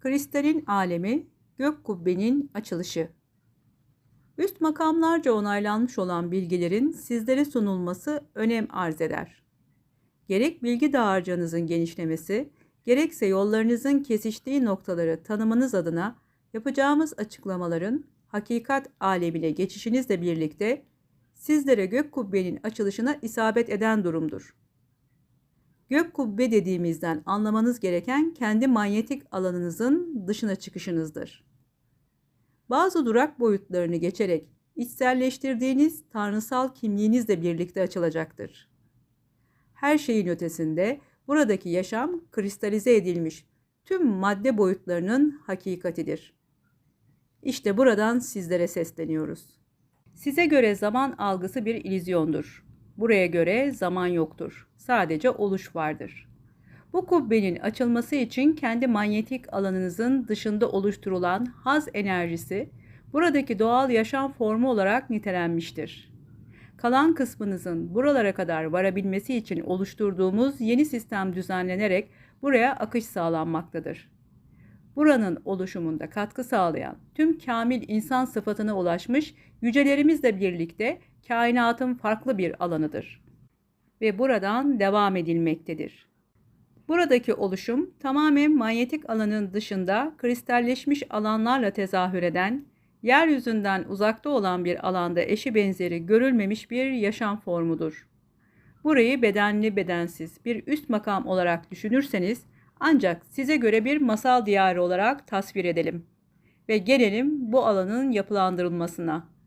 Kristalin alemi, gök kubbenin açılışı. Üst makamlarca onaylanmış olan bilgilerin sizlere sunulması önem arz eder. Gerek bilgi dağarcığınızın genişlemesi, gerekse yollarınızın kesiştiği noktaları tanımanız adına yapacağımız açıklamaların hakikat alemine geçişinizle birlikte sizlere gök kubbenin açılışına isabet eden durumdur. Gök kubbe dediğimizden anlamanız gereken kendi manyetik alanınızın dışına çıkışınızdır. Bazı durak boyutlarını geçerek içselleştirdiğiniz tanrısal kimliğinizle birlikte açılacaktır. Her şeyin ötesinde buradaki yaşam kristalize edilmiş tüm madde boyutlarının hakikatidir. İşte buradan sizlere sesleniyoruz. Size göre zaman algısı bir illüzyondur. Buraya göre zaman yoktur. Sadece oluş vardır. Bu kubbenin açılması için kendi manyetik alanınızın dışında oluşturulan haz enerjisi buradaki doğal yaşam formu olarak nitelenmiştir. Kalan kısmınızın buralara kadar varabilmesi için oluşturduğumuz yeni sistem düzenlenerek buraya akış sağlanmaktadır. Buranın oluşumunda katkı sağlayan tüm kamil insan sıfatına ulaşmış yücelerimizle birlikte kainatın farklı bir alanıdır ve buradan devam edilmektedir. Buradaki oluşum tamamen manyetik alanın dışında kristalleşmiş alanlarla tezahür eden, yeryüzünden uzakta olan bir alanda eşi benzeri görülmemiş bir yaşam formudur. Burayı bedenli bedensiz bir üst makam olarak düşünürseniz ancak size göre bir masal diyarı olarak tasvir edelim ve gelelim bu alanın yapılandırılmasına.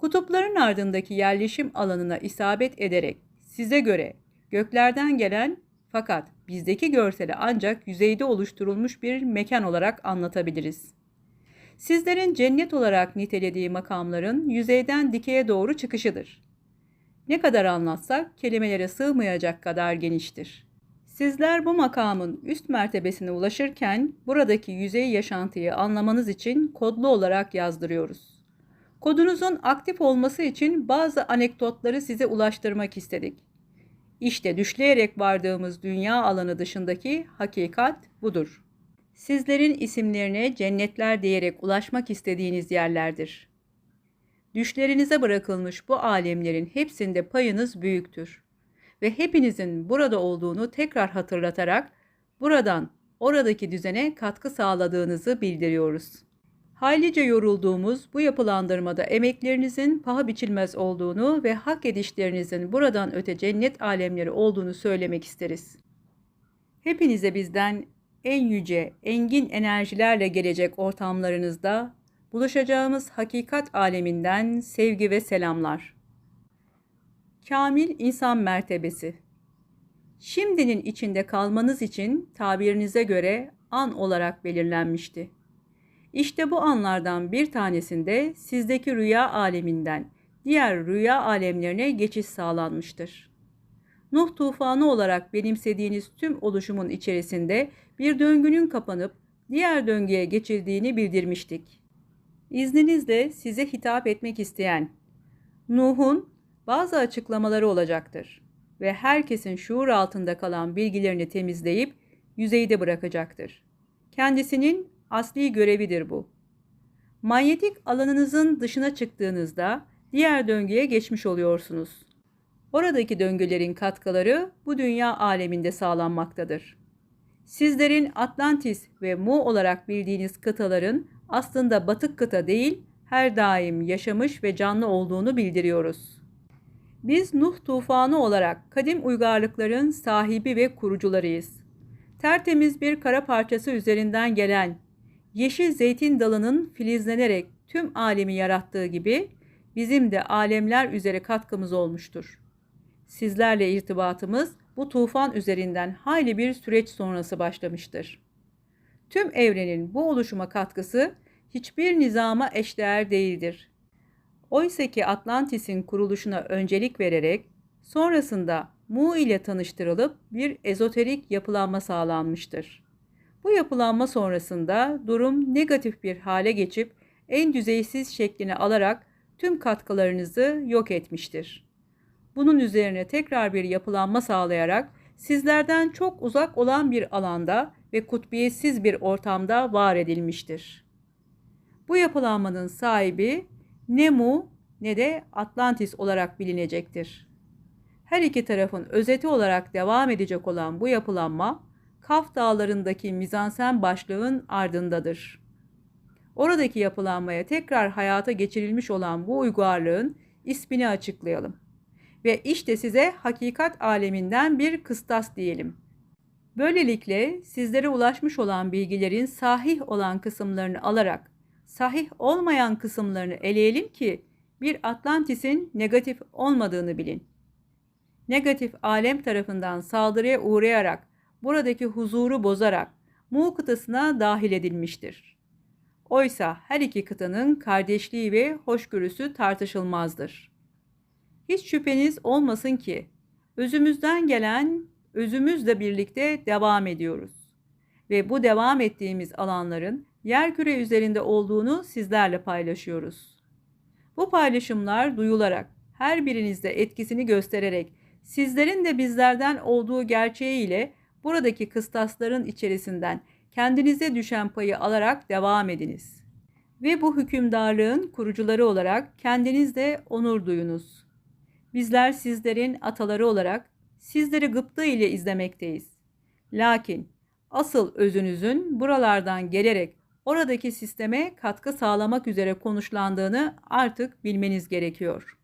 Kutupların ardındaki yerleşim alanına isabet ederek size göre göklerden gelen fakat bizdeki görseli ancak yüzeyde oluşturulmuş bir mekan olarak anlatabiliriz. Sizlerin cennet olarak nitelediği makamların yüzeyden dikeye doğru çıkışıdır. Ne kadar anlatsak kelimelere sığmayacak kadar geniştir. Sizler bu makamın üst mertebesine ulaşırken buradaki yüzey yaşantıyı anlamanız için kodlu olarak yazdırıyoruz. Kodunuzun aktif olması için bazı anekdotları size ulaştırmak istedik. İşte düşleyerek vardığımız dünya alanı dışındaki hakikat budur. Sizlerin isimlerine cennetler diyerek ulaşmak istediğiniz yerlerdir. Düşlerinize bırakılmış bu alemlerin hepsinde payınız büyüktür ve hepinizin burada olduğunu tekrar hatırlatarak buradan oradaki düzene katkı sağladığınızı bildiriyoruz. Haylice yorulduğumuz bu yapılandırmada emeklerinizin paha biçilmez olduğunu ve hak edişlerinizin buradan öte cennet alemleri olduğunu söylemek isteriz. Hepinize bizden en yüce, engin enerjilerle gelecek ortamlarınızda buluşacağımız hakikat aleminden sevgi ve selamlar. Kamil insan mertebesi. Şimdinin içinde kalmanız için tabirinize göre an olarak belirlenmişti. İşte bu anlardan bir tanesinde sizdeki rüya aleminden diğer rüya alemlerine geçiş sağlanmıştır. Nuh tufanı olarak benimsediğiniz tüm oluşumun içerisinde bir döngünün kapanıp diğer döngüye geçildiğini bildirmiştik. İzninizle size hitap etmek isteyen Nuh'un bazı açıklamaları olacaktır ve herkesin şuur altında kalan bilgilerini temizleyip yüzeyde bırakacaktır. Kendisinin asli görevidir bu. Manyetik alanınızın dışına çıktığınızda diğer döngüye geçmiş oluyorsunuz. Oradaki döngülerin katkıları bu dünya aleminde sağlanmaktadır. Sizlerin Atlantis ve Mu olarak bildiğiniz kıtaların aslında batık kıta değil, her daim yaşamış ve canlı olduğunu bildiriyoruz. Biz Nuh tufanı olarak kadim uygarlıkların sahibi ve kurucularıyız. Tertemiz bir kara parçası üzerinden gelen yeşil zeytin dalının filizlenerek tüm alemi yarattığı gibi bizim de alemler üzere katkımız olmuştur. Sizlerle irtibatımız bu tufan üzerinden hayli bir süreç sonrası başlamıştır. Tüm evrenin bu oluşuma katkısı hiçbir nizama eşdeğer değildir. Oysa ki Atlantis'in kuruluşuna öncelik vererek sonrasında Mu ile tanıştırılıp bir ezoterik yapılanma sağlanmıştır. Bu yapılanma sonrasında durum negatif bir hale geçip en düzeysiz şeklini alarak tüm katkılarınızı yok etmiştir. Bunun üzerine tekrar bir yapılanma sağlayarak sizlerden çok uzak olan bir alanda ve kutbiyetsiz bir ortamda var edilmiştir. Bu yapılanmanın sahibi ne Mu ne de Atlantis olarak bilinecektir. Her iki tarafın özeti olarak devam edecek olan bu yapılanma, Kaf Dağları'ndaki mizansen başlığın ardındadır. Oradaki yapılanmaya tekrar hayata geçirilmiş olan bu uygarlığın ismini açıklayalım. Ve işte size hakikat aleminden bir kıstas diyelim. Böylelikle sizlere ulaşmış olan bilgilerin sahih olan kısımlarını alarak sahih olmayan kısımlarını eleyelim ki bir Atlantis'in negatif olmadığını bilin. Negatif alem tarafından saldırıya uğrayarak buradaki huzuru bozarak Mu kıtasına dahil edilmiştir. Oysa her iki kıtanın kardeşliği ve hoşgörüsü tartışılmazdır. Hiç şüpheniz olmasın ki özümüzden gelen özümüzle birlikte devam ediyoruz. Ve bu devam ettiğimiz alanların yer küre üzerinde olduğunu sizlerle paylaşıyoruz. Bu paylaşımlar duyularak, her birinizde etkisini göstererek, sizlerin de bizlerden olduğu gerçeğiyle buradaki kıstasların içerisinden kendinize düşen payı alarak devam ediniz. Ve bu hükümdarlığın kurucuları olarak kendinizde onur duyunuz. Bizler sizlerin ataları olarak sizleri gıpta ile izlemekteyiz. Lakin asıl özünüzün buralardan gelerek oradaki sisteme katkı sağlamak üzere konuşlandığını artık bilmeniz gerekiyor.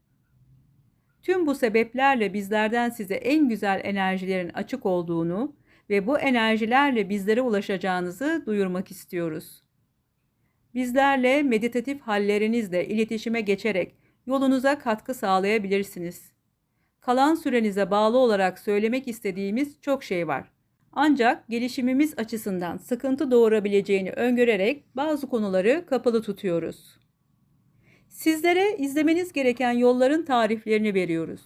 Tüm bu sebeplerle bizlerden size en güzel enerjilerin açık olduğunu ve bu enerjilerle bizlere ulaşacağınızı duyurmak istiyoruz. Bizlerle meditatif hallerinizle iletişime geçerek yolunuza katkı sağlayabilirsiniz. Kalan sürenize bağlı olarak söylemek istediğimiz çok şey var. Ancak gelişimimiz açısından sıkıntı doğurabileceğini öngörerek bazı konuları kapalı tutuyoruz. Sizlere izlemeniz gereken yolların tariflerini veriyoruz.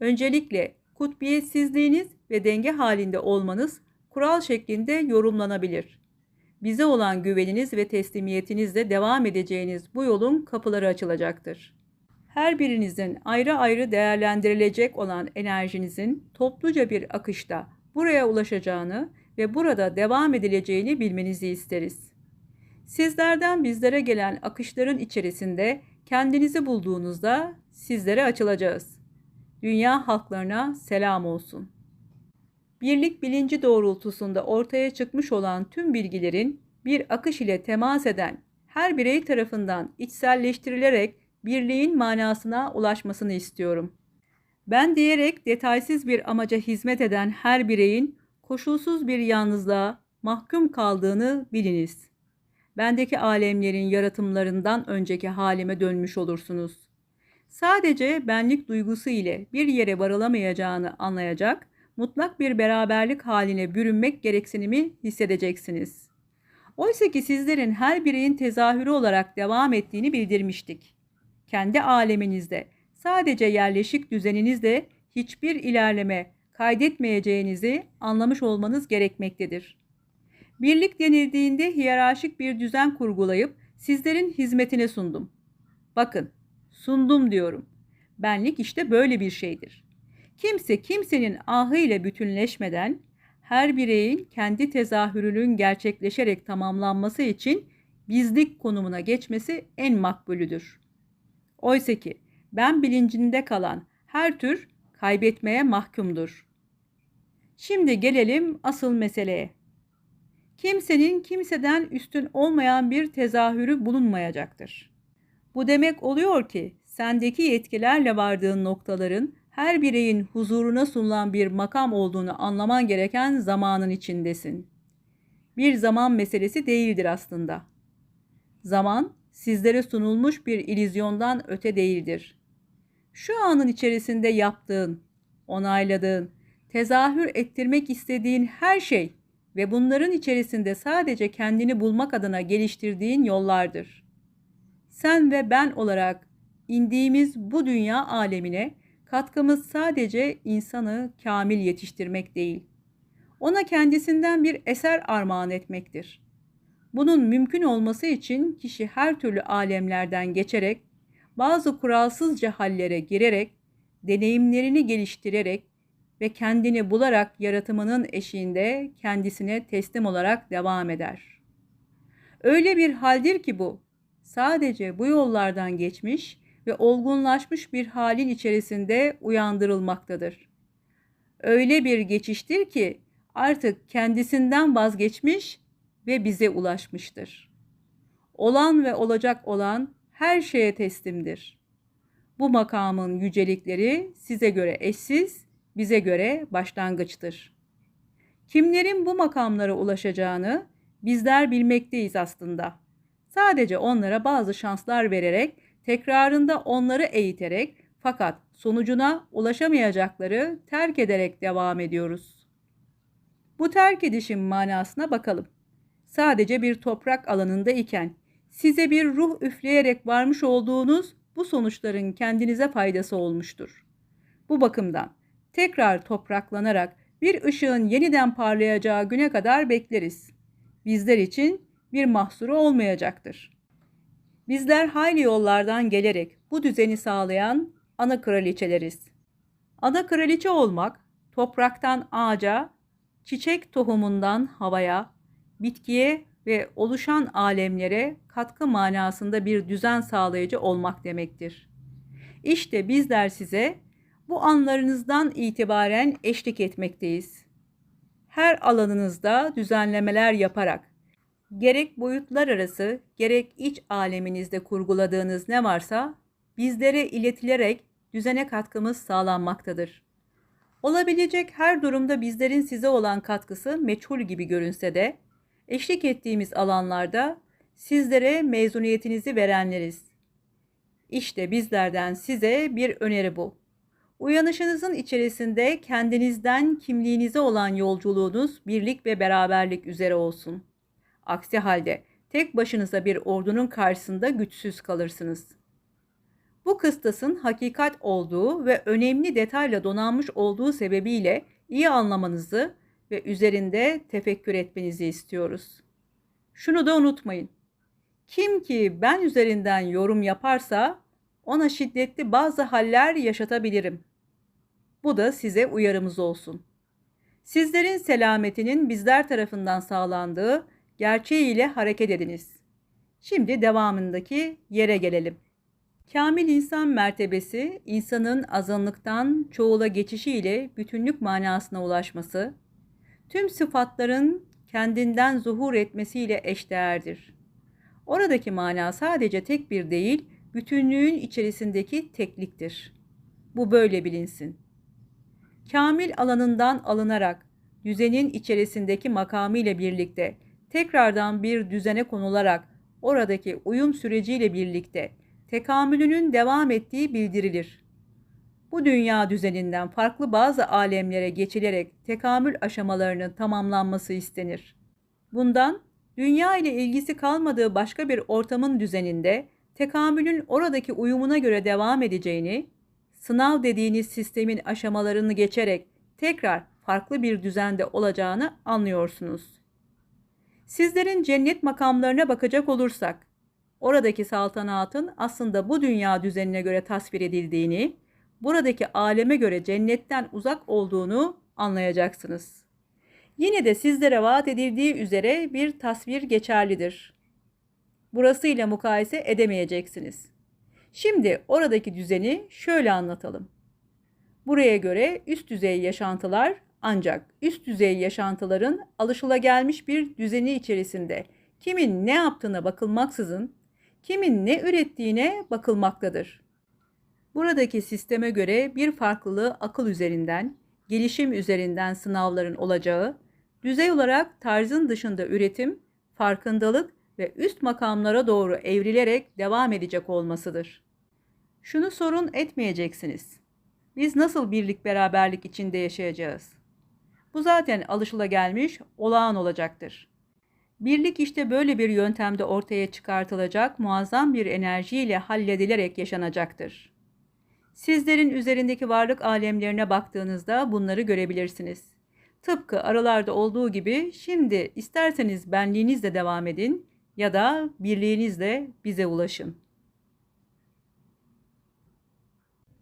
Öncelikle kutbiyetsizliğiniz ve denge halinde olmanız kural şeklinde yorumlanabilir. Bize olan güveniniz ve teslimiyetinizle devam edeceğiniz bu yolun kapıları açılacaktır. Her birinizin ayrı ayrı değerlendirilecek olan enerjinizin topluca bir akışta buraya ulaşacağını ve burada devam edileceğini bilmenizi isteriz. Sizlerden bizlere gelen akışların içerisinde kendinizi bulduğunuzda sizlere açılacağız. Dünya halklarına selam olsun. Birlik bilinci doğrultusunda ortaya çıkmış olan tüm bilgilerin bir akış ile temas eden her birey tarafından içselleştirilerek birliğin manasına ulaşmasını istiyorum. Ben diyerek detaysız bir amaca hizmet eden her bireyin koşulsuz bir yalnızlığa mahkum kaldığını biliniz. Bendeki alemlerin yaratımlarından önceki halime dönmüş olursunuz. Sadece benlik duygusu ile bir yere varılamayacağını anlayacak, mutlak bir beraberlik haline bürünmek gereksinimi hissedeceksiniz. Oysa ki sizlerin her bireyin tezahürü olarak devam ettiğini bildirmiştik. Kendi aleminizde sadece yerleşik düzeninizde hiçbir ilerleme kaydetmeyeceğinizi anlamış olmanız gerekmektedir. Birlik denildiğinde hiyerarşik bir düzen kurgulayıp sizlerin hizmetine sundum. Bakın, sundum diyorum. Benlik işte böyle bir şeydir. Kimse kimsenin ahıyla bütünleşmeden her bireyin kendi tezahürünün gerçekleşerek tamamlanması için bizlik konumuna geçmesi en makbulüdür. Oysa ki ben bilincinde kalan her tür kaybetmeye mahkumdur. Şimdi gelelim asıl meseleye. Kimsenin kimseden üstün olmayan bir tezahürü bulunmayacaktır. Bu demek oluyor ki sendeki yetkilerle vardığın noktaların her bireyin huzuruna sunulan bir makam olduğunu anlaman gereken zamanın içindesin. Bir zaman meselesi değildir aslında. Zaman sizlere sunulmuş bir ilizyondan öte değildir. Şu anın içerisinde yaptığın, onayladığın, tezahür ettirmek istediğin her şey ve bunların içerisinde sadece kendini bulmak adına geliştirdiğin yollardır. Sen ve ben olarak indiğimiz bu dünya alemine katkımız sadece insanı kamil yetiştirmek değil, ona kendisinden bir eser armağan etmektir. Bunun mümkün olması için kişi her türlü alemlerden geçerek, bazı kuralsızca hallere girerek, deneyimlerini geliştirerek ve kendini bularak yaratımının eşiğinde kendisine teslim olarak devam eder. Öyle bir haldir ki bu, sadece bu yollardan geçmiş ve olgunlaşmış bir halin içerisinde uyandırılmaktadır. Öyle bir geçiştir ki artık kendisinden vazgeçmiş ve bize ulaşmıştır. Olan ve olacak olan her şeye teslimdir. Bu makamın yücelikleri size göre eşsiz, bize göre başlangıçtır. Kimlerin bu makamlara ulaşacağını bizler bilmekteyiz aslında. Sadece onlara bazı şanslar vererek, tekrarında onları eğiterek fakat sonucuna ulaşamayacakları terk ederek devam ediyoruz. Bu terk edişin manasına bakalım. Sadece bir toprak alanında iken size bir ruh üfleyerek varmış olduğunuz bu sonuçların kendinize faydası olmuştur. Bu bakımdan tekrar topraklanarak bir ışığın yeniden parlayacağı güne kadar bekleriz. Bizler için bir mahsuru olmayacaktır. Bizler hayli yollardan gelerek bu düzeni sağlayan ana kraliçeleriz. Ana kraliçe olmak, topraktan ağaca, çiçek tohumundan havaya, bitkiye ve oluşan alemlere katkı manasında bir düzen sağlayıcı olmak demektir. İşte bizler size bu anlarınızdan itibaren eşlik etmekteyiz. Her alanınızda düzenlemeler yaparak gerek boyutlar arası gerek iç aleminizde kurguladığınız ne varsa bizlere iletilerek düzene katkımız sağlanmaktadır. Olabilecek her durumda bizlerin size olan katkısı meçhul gibi görünse de eşlik ettiğimiz alanlarda sizlere mezuniyetinizi verenleriz. İşte bizlerden size bir öneri bu. Uyanışınızın içerisinde kendinizden kimliğinize olan yolculuğunuz birlik ve beraberlik üzere olsun. Aksi halde tek başınıza bir ordunun karşısında güçsüz kalırsınız. Bu kıstasın hakikat olduğu ve önemli detayla donanmış olduğu sebebiyle iyi anlamanızı ve üzerinde tefekkür etmenizi istiyoruz. Şunu da unutmayın. Kim ki ben üzerinden yorum yaparsa ona şiddetli bazı haller yaşatabilirim. Bu da size uyarımız olsun. Sizlerin selametinin bizler tarafından sağlandığı gerçeğiyle hareket ediniz. Şimdi devamındaki yere gelelim. Kamil insan mertebesi, insanın azınlıktan çoğula geçişiyle bütünlük manasına ulaşması, tüm sıfatların kendinden zuhur etmesiyle eşdeğerdir. Oradaki mana sadece tek bir değil, bütünlüğün içerisindeki tekliktir. Bu böyle bilinsin. Kamil alanından alınarak düzenin içerisindeki makamı ile birlikte tekrardan bir düzene konularak oradaki uyum süreciyle birlikte tekamülünün devam ettiği bildirilir. Bu dünya düzeninden farklı bazı alemlere geçilerek tekamül aşamalarının tamamlanması istenir. Bundan dünya ile ilgisi kalmadığı başka bir ortamın düzeninde tekamülün oradaki uyumuna göre devam edeceğini, sınav dediğiniz sistemin aşamalarını geçerek tekrar farklı bir düzende olacağını anlıyorsunuz. Sizlerin cennet makamlarına bakacak olursak, oradaki saltanatın aslında bu dünya düzenine göre tasvir edildiğini, buradaki aleme göre cennetten uzak olduğunu anlayacaksınız. Yine de sizlere vaat edildiği üzere bir tasvir geçerlidir. Burasıyla mukayese edemeyeceksiniz. Şimdi oradaki düzeni şöyle anlatalım. Buraya göre üst düzey yaşantılar ancak üst düzey yaşantıların alışılagelmiş bir düzeni içerisinde kimin ne yaptığına bakılmaksızın kimin ne ürettiğine bakılmaktadır. Buradaki sisteme göre bir farklılığı akıl üzerinden, gelişim üzerinden sınavların olacağı, düzey olarak tarzın dışında üretim, farkındalık ve üst makamlara doğru evrilerek devam edecek olmasıdır. Şunu sorun etmeyeceksiniz. Biz nasıl birlik beraberlik içinde yaşayacağız? Bu zaten alışılagelmiş, olağan olacaktır. Birlik işte böyle bir yöntemde ortaya çıkartılacak muazzam bir enerjiyle halledilerek yaşanacaktır. Sizlerin üzerindeki varlık alemlerine baktığınızda bunları görebilirsiniz. Tıpkı aralarda olduğu gibi şimdi isterseniz benliğinizle devam edin ya da birliğinizle bize ulaşın.